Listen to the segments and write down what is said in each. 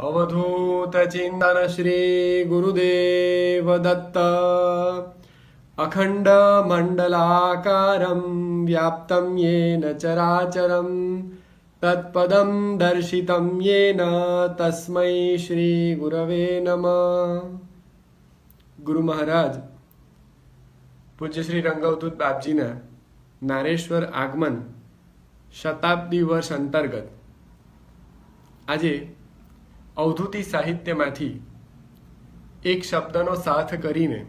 अवधूत चिंतन श्री गुरुदेव दत्त अखंड मंडलाकारं व्याप्तं येन चराचरं। तत्पदं दर्शितं येन तस्मै श्री गुरवे नमः। गुरु महाराज पूज्य श्री रंगवधूत बापजीनं नारेश्वर आगमन शताब्दी वर्ष अंतर्गत। આજે અવધૂતી સાહિત્યમાંથી એક શબ્દનો સાથ કરીને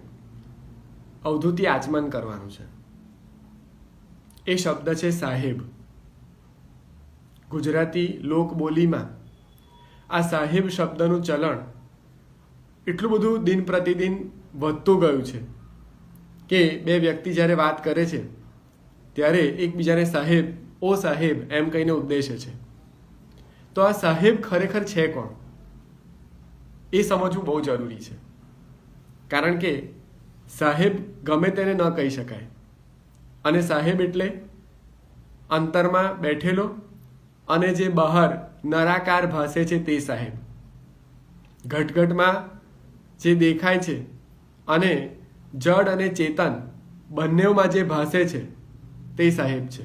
અવધૂતી આચમન કરવાનું છે. એ શબ્દ છે સાહેબ. ગુજરાતી લોકબોલીમાં આ સાહેબ શબ્દનું ચલણ એટલું બધું દિન પ્રતિદિન વધતું ગયું છે કે બે વ્યક્તિ જ્યારે વાત કરે છે ત્યારે એકબીજાને સાહેબ, ઓ સાહેબ એમ કહીને ઉદ્દેશે છે. તો આ સાહેબ ખરેખર છે કોણ? એ સમજવું બહુ જરૂરી છે. કારણ કે સાહેબ ગમે તેને ન કહી શકાય. અને સાહેબ એટલે અંતરમાં બેઠેલો અને જે બહાર નરાકાર ભાસે છે તે સાહેબ. ઘટઘટમાં જે દેખાય છે અને જડ અને ચેતન બંનેમાં જે ભાસે છે તે સાહેબ છે.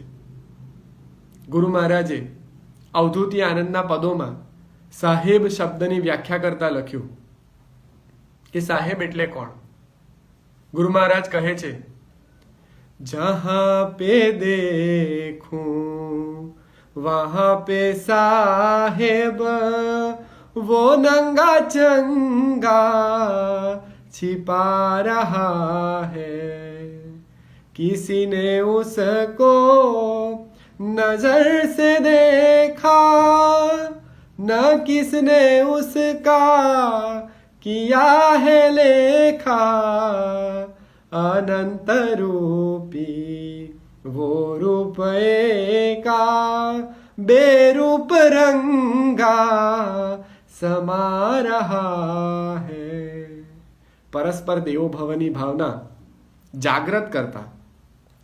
ગુરુ મહારાજે અવધૂતી આનંદના પદોમાં સાહેબ શબ્દની વ્યાખ્યા કરતા લખ્યું કે સાહેબ એટલે કોણ ગુરુ મહારાજ કહે છે જહાં પે દેખું વહાં પે સાહેબ वो नंगा चंगा छिपा रहा है किसी ने उसको नजर से देखा न किसने उसका किया है लेखा अनंत रूपी वो रूप एका बेरूप रंगा સમા રહા હૈ પરસ્પર દેવો ભવની ભાવના જાગ્રત કરતા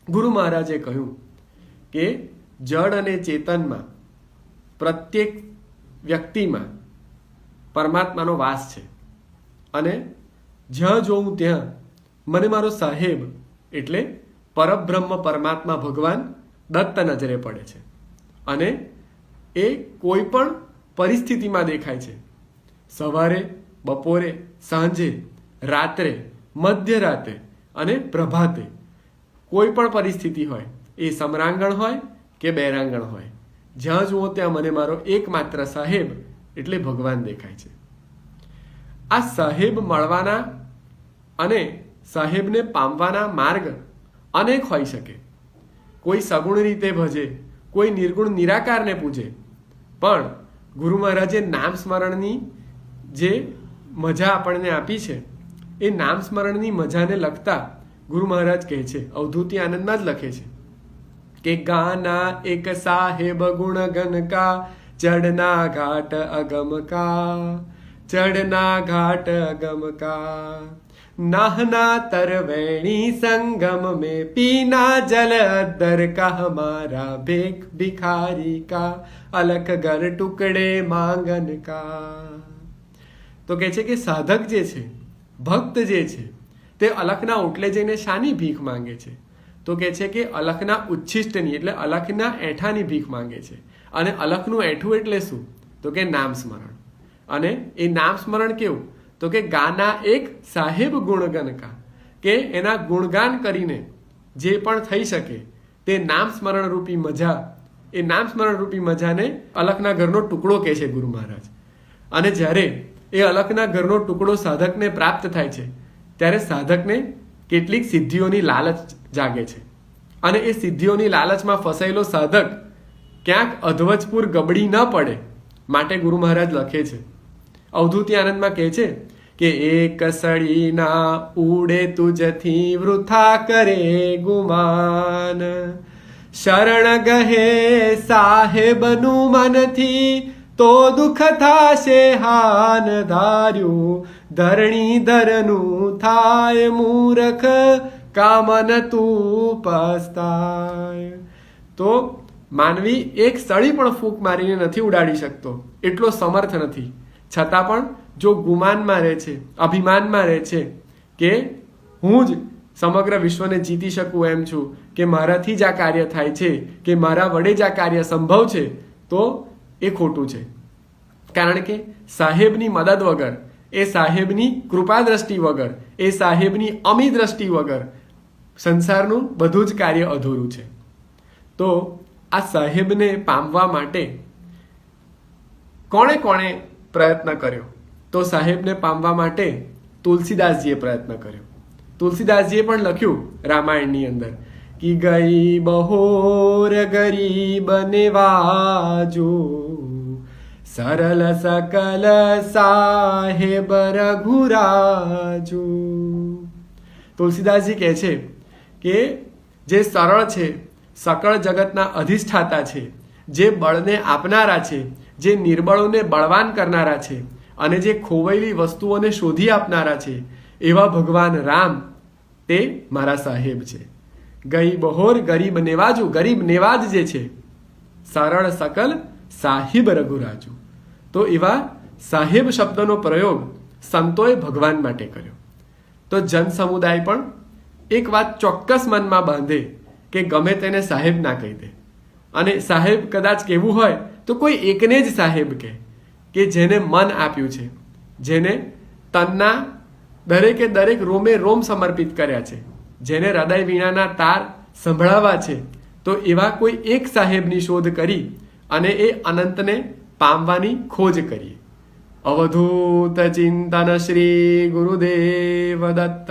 ગુરુ મહારાજે કહ્યું કે જડ અને ચેતનમાં પ્રત્યેક વ્યક્તિમાં પરમાત્માનો વાસ છે. અને જ્યાં જોઉં ત્યાં મને મારો સાહેબ એટલે પરબ્રહ્મ પરમાત્મા ભગવાન દત્ત નજરે પડે છે. અને એ કોઈ પણ પરિસ્થિતિમાં દેખાય છે. સવારે, બપોરે, સાંજે, રાત્રે, મધ્યરાતે અને પ્રભાતે કોઈ પણ પરિસ્થિતિ હોય, એ સમરાંગણ હોય કે બેરાંગણ હોય. જ્યાં જુઓ ત્યાં મને મારો એકમાત્ર સાહેબ એટલે ભગવાન દેખાય છે. આ સાહેબ મળવાના અને સાહેબને પામવાના માર્ગ અનેક હોઈ શકે. કોઈ સગુણ રીતે ભજે, કોઈ નિર્ગુણ નિરાકારને પૂજે. પણ ગુરુ મહારાજે નામ સ્મરણની જે મજા આપણને આપી છે, એ નામ સ્મરણની મજાને લખતા ગુરુ મહારાજ કહે છે, અવધૂતિ આનંદમાં જ લખે છે. કે ગાના એક સાહેબ ગુણ ગનકા ચડના ઘાટ અગમકા ચડના ઘાટ અગમકા નાહના તરવેણી સંગમ મે પીના જલ અદર કા હમારા ભેખ ભિખારી કા, અલખ ઘર ટુકડે માંગન કા. તો કે છે કે સાધક જે છે, ભક્ત જે છે, તે અલખના ઓટલે જઈને શાની ભીખ માંગે છે. તો કહે છે કે અલખના ઉચ્છિષ્ટની એટલે અલખના એઠાની ભીખ માંગે છે. અને અલખનું એઠું એટલે શું? તો કે નામ સ્મરણ અને એ નામ સ્મરણ કેવું? તો કે ગાના એક સાહેબ ગુણગનકા, કે એના ગુણગાન કરીને જે પણ થઈ શકે તે નામ સ્મરણ રૂપી મજા, એ નામ સ્મરણ રૂપી મજાને અલખના ઘરનો ટુકડો કહે છે ગુરુ મહારાજ. અને જ્યારે એ અલખના ઘરનો ટુકડો સાધકને પ્રાપ્ત થાય છે, ત્યારે સાધકને કેટલીક સિદ્ધિઓની લાલચ જાગે છે. અને એ સિદ્ધિઓની લાલચમાં ફસાયેલો સાધક ક્યાંક અધવજપુર ગબડી ન પડે માટે ગુરુ મહારાજ લખે છે. અવધૂતિ આનંદમાં કહે છે કે એક સળીના ઉડે તુજથી વૃથા કરે ગુમાન. શરણ ગહે સાહેબનું મનથી તો દુઃખ થાશે હાન ધાર્યું. ધરણી ધરનું થાય મૂરખ કામન તું પસ્તાય તો માનવી એક સળી પણ ફૂંક મારીને નથી ઉડાડી શકતો. એટલો સમર્થ નથી. છતાં પણ જો ગુમાનમાં રહે છે, અભિમાનમાં રહે છે કે હું જ સમગ્ર વિશ્વને જીતી શકું એમ છું, કે મારાથી જ આ કાર્ય થાય છે, કે મારા વડે જ આ કાર્ય સંભવ છે, તો એ ખોટું છે. કારણ કે સાહેબની મદદ વગર એ સાહેબની કૃપા દ્રષ્ટિ વગર, એ સાહેબની અમી દ્રષ્ટિ વગર સંસારનું બધું જ કાર્ય અધૂરું છે. તો આ સાહેબને પામવા માટે કોણે કોણે પ્રયત્ન કર્યો? તો સાહેબને પામવા માટે તુલસીદાસજીએ પ્રયત્ન કર્યો. તુલસીદાસજીએ પણ લખ્યું રામાયણની અંદર કે ગઈ બહોર ગરીબ નેવાજો સરલ સકલ સાહેબ રઘુરાજો તુલસીદાસજી કહે છે કે જે સરળ છે સકળ જગતના અધિષ્ઠાતા છે જે બળને આપનારા છે જે નિર્બળોને બળવાન કરનારા છે અને જે ખોવાયેલી વસ્તુઓને શોધી આપનારા છે એવા ભગવાન રામ તે મારા સાહેબ છે ગઈ બહોર ગરીબ નેવાજુ ગરીબ નેવાજ જે છે સરળ સકલ સાહિબ રઘુરાજુ તો એવા સાહેબ શબ્દનો પ્રયોગ સંતોએ ભગવાન માટે કર્યો. તો જન સમુદાય પણ એક વાત ચોક્કસ મનમાં બાંધે કે ગમે તેને સાહેબ ના કહી દે. અને સાહેબ કદાચ કહેવું હોય તો કોઈ એકને જ સાહેબ કહે કે જેને મન આપ્યું છે, જેને તનના દરેકે દરેક રોમે રોમ સમર્પિત કર્યા છે, જેને હૃદય વીણાના તાર સંભળાવા છે, તો એવા કોઈ એક સાહેબની શોધ કરી અને એ અનંતને પામવાની ખોજ કરીએ. અવધૂત ચિંતન શ્રી ગુરુદેવ દત્ત.